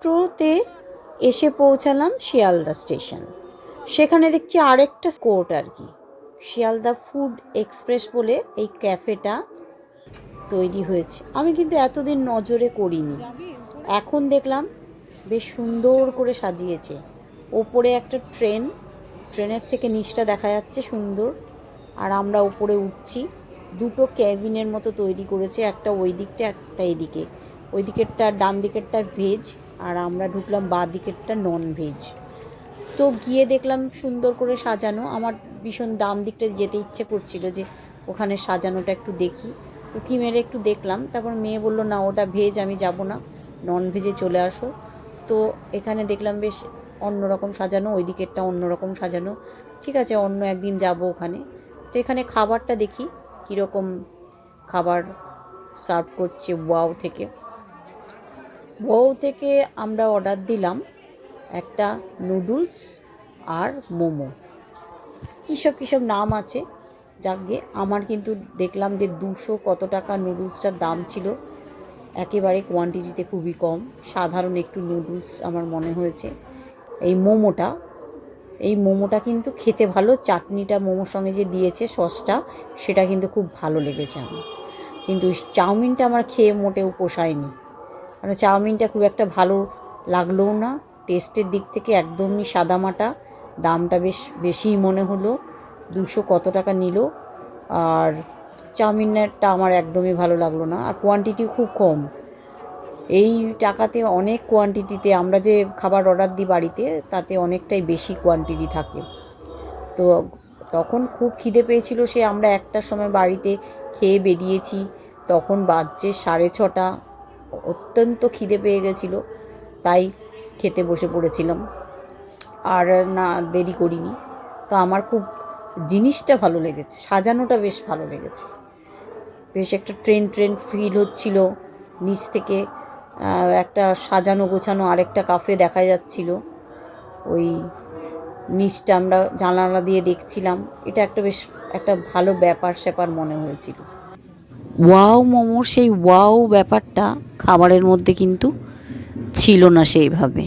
মেট্রোতে এসে পৌঁছালাম শিয়ালদা স্টেশন। সেখানে দেখছি আরেকটা কোর্ট আর কি। শিয়ালদা ফুড এক্সপ্রেস বলে এই ক্যাফেটা তৈরি হয়েছে। আমি কিন্তু এতদিন নজরে করিনি। এখন দেখলাম বেশ সুন্দর করে সাজিয়েছে। ওপরে একটা ট্রেন, ট্রেনের থেকে নিচটা দেখা যাচ্ছে সুন্দর। আর আমরা উপরে উঠছি। দুটো ক্যাবিনের মতো তৈরি করেছে, একটা ওই দিকটা, একটা এদিকে। ওই দিকেরটা, ডান দিকেরটা ভেজ আর আমরা ঢুকলাম বা দিকেরটা নন ভেজ তো গিয়ে দেখলাম সুন্দর করে সাজানো। আমার ভীষণ ডান দিকটা যেতে ইচ্ছে করছিল যে ওখানে সাজানোটা একটু দেখি। উকি মেরে একটু দেখলাম, তারপর মেয়ে বলল, না, ওটা ভেজ আমি যাব না। নন ভেজে চলে আসো। তো এখানে দেখলাম বেশ অন্যরকম সাজানো, ওই দিকেরটা অন্যরকম সাজানো। ঠিক আছে, অন্য একদিন যাব ওখানে। তো এখানে খাবারটা দেখি, কীরকম খাবার সার্ভ করছে ওয়াও থেকে। ওয়াও থেকে আমরা অর্ডার দিলাম একটা নুডলস আর মোমো। কীসব কীসব নাম আছে? যাকে আমার কিন্তু দেখলাম যে দুশো কত টাকা নুডলসটার দাম ছিল। একেবারে কোয়ান্টিটিতে খুবই কম। সাধারণ একটু নুডলস আমার মনে হয়েছে। এই মোমোটা এই মোমোটা কিন্তু খেতে ভালো। চাটনিটা মোমোর সঙ্গে যে দিয়েছে সসটা, সেটা কিন্তু খুব ভালো লেগেছে আমার। কিন্তু চাউমিনটা আমার খেয়ে মোটেও পোষায়নি। কারণ চাউমিনটা খুব একটা ভালো লাগলোও না। টেস্টের দিক থেকে একদমই সাদামাটা। দামটা বেশ বেশিই মনে হলো। দুশো কত টাকা নিল। আর চাউমিনটা আমার একদমই ভালো লাগল না। আর কোয়ান্টিটি খুব কম। এই টাকাতে অনেক কোয়ান্টিটিতে আমরা যে খাবার অর্ডার দিই বাড়িতে, তাতে অনেকটাই বেশি কোয়ান্টিটি থাকে। তো তখন খুব খিদে পেয়েছিল সে। আমরা একটার সময় বাড়িতে খেয়ে বেরিয়েছি। তখন বাজছে সাড়ে ছটা। অত্যন্ত খিদে পেয়ে গেছিল, তাই খেতে বসে পড়েছিলাম। আর না, দেরি করিনি। তো আমার খুব জিনিসটা ভালো লেগেছে, সাজানোটা বেশ ভালো লেগেছে। বেশ একটা ট্রেন ট্রেন ফিল হচ্ছিল। নিচ থেকে একটা সাজানো গোছানো আরেকটা কাফে দেখা যাচ্ছিল। ওই নিচটা আমরা জানালা দিয়ে দেখছিলাম। এটা একটা বেশ, একটা ভালো ব্যাপার স্যাপার মনে হয়েছিল। ওয়াও মোমোর সেই ওয়াও ব্যাপারটা খাবারের মধ্যে কিন্তু ছিল না সেইভাবে।